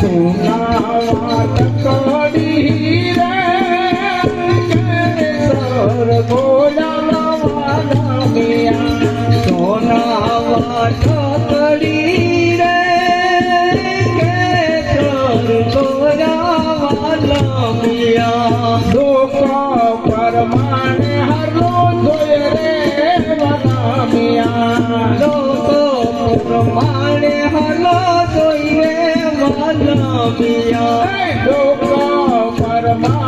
嗯。મિયા ડોકા પરમા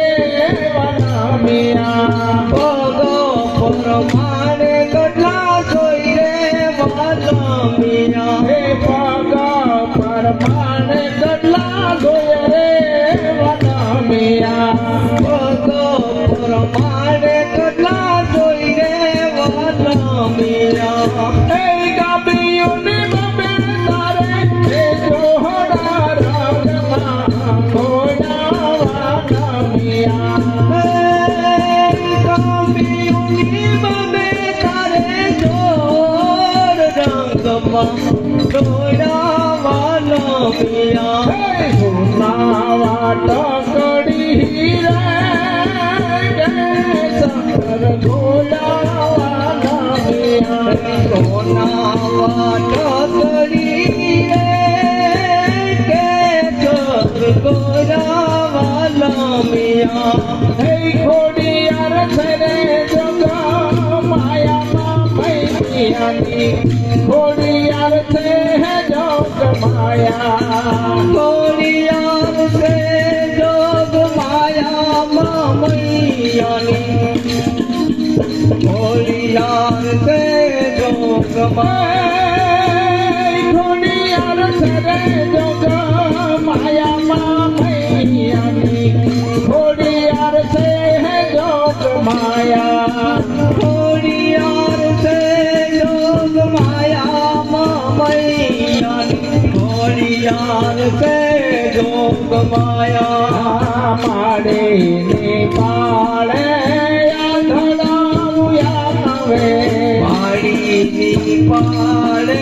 સોના ટકડી રે કે જોર ગોરાવાલા મિયા હે ખોડિયાર સરે જગા માયામાં મૈયાની ખોડિયાર છે જોગ માયા કોરિયાર ને જોગ પાડે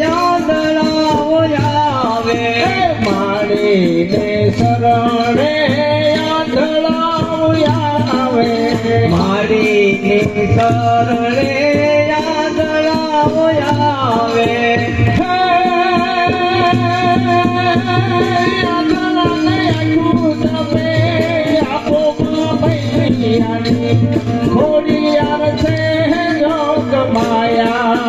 યાદળાઓ આવે માણીને શરણે આંધળાવું આવે માડીની શરણે યાદળાઓ આવે ખોડિયાર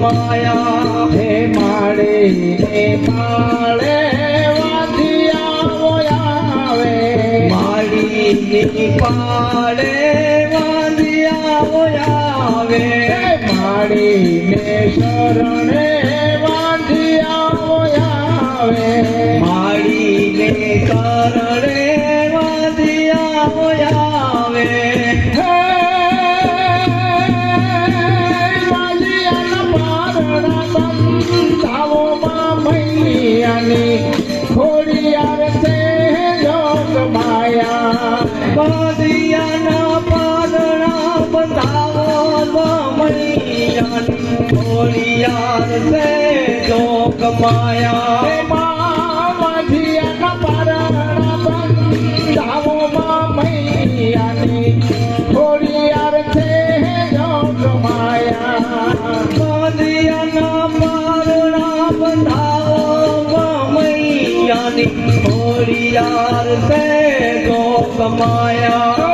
માયા હે માળે વાધિયાઓ આવે માડીની પાડે વાંધિયાઓ આવે હે માળે ને શરણે વાધિયાઓ આવે બંધાવો મૈયાની ખોડિયાર સે જોગ માયા હે માધિયાના પારણા બંધાવોમાં મૈયાની ખોડિયાર છે જોગ માયા બાદિયાના પાદણા બંધાવો મૈયાની ખોડિયાર સે જોગ માયા.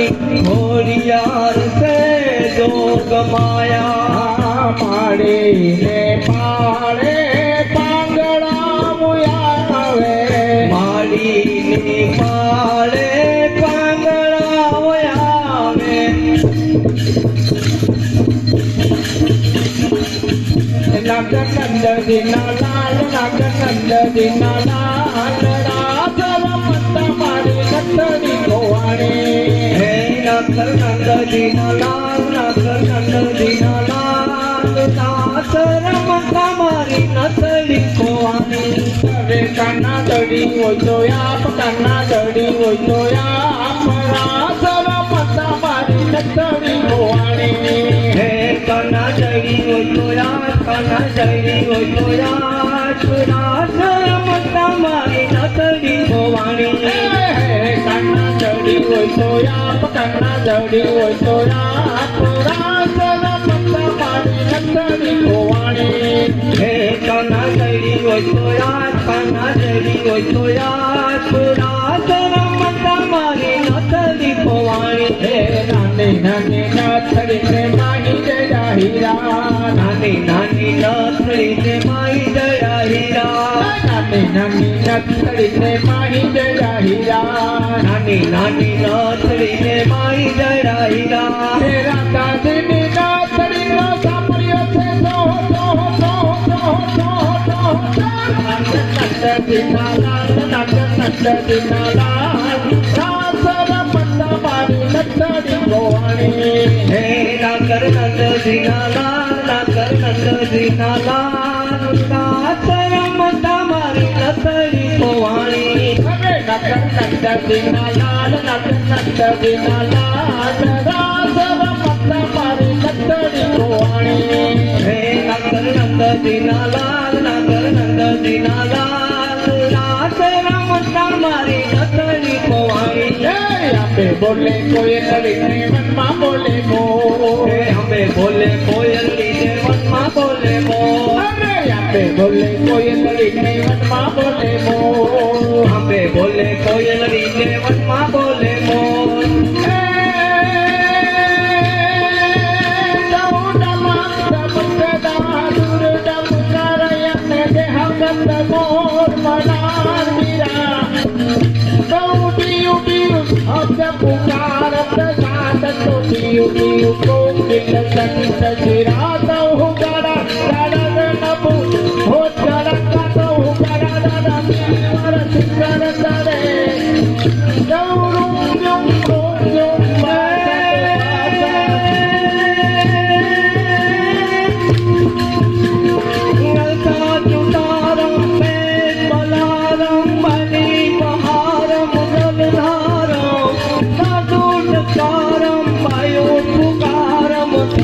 મૈયાની ખોડિયાર સે જોગ માયા માડે ને પાડે પાંગડા આવે માડીની પાળે પાંગળાઓ આવે નંદ દીના લાલ નંદ દીના લાલ કાના દડી હોય આપ કાના દડી હોય તો આપ રાધર મત મારી નંદની ગોવાણી હે કના ચડી હોય તો યાદ કના ચડી હોય તો યાદ આપ કાના હોય તો આપ રાધર મત મારી નંદની ગોવાણી હે કના જડી હોય તો યાદ કના જડી હોય તો યાદ દાસર મતા મારી ભવાણી હે નાની નાની નાથડીને માહી જય હીરા નાની નાની નાથડીને માઈ દયા હીરા નાની નાની નાથડીને માહી જય હીરા નાની નાની નાથડીને માઈ દયા હીરા તેરા દાદીની નાથડીનો સાંભળ્યો છે સો સો સો સો સો સો નંદીના લાલ નંદીના લાલ સાસર પટ્ટા મારી નંદડી ગોવાણી હે નાકર નંદજીના લાલ નાકર નંદજીના લાલ नंदन नंदन दिन नंदन नंदन दिन लाल राघव मत मारी नंदनी गोवाणी हे नंदन नंदन बोले कोयल लीजे मनमा बोले मो हमें बोले कोयल लीजे मनमा बोले मो हमें बोले कोयल रीने वनमा बोले मोर। हमें बोले कोयल रीने वनमा बोले मोर मोर मनार मेरा। गौटी उठी अब पुकारत साथ तो दी उठी को मिल सकी सजराता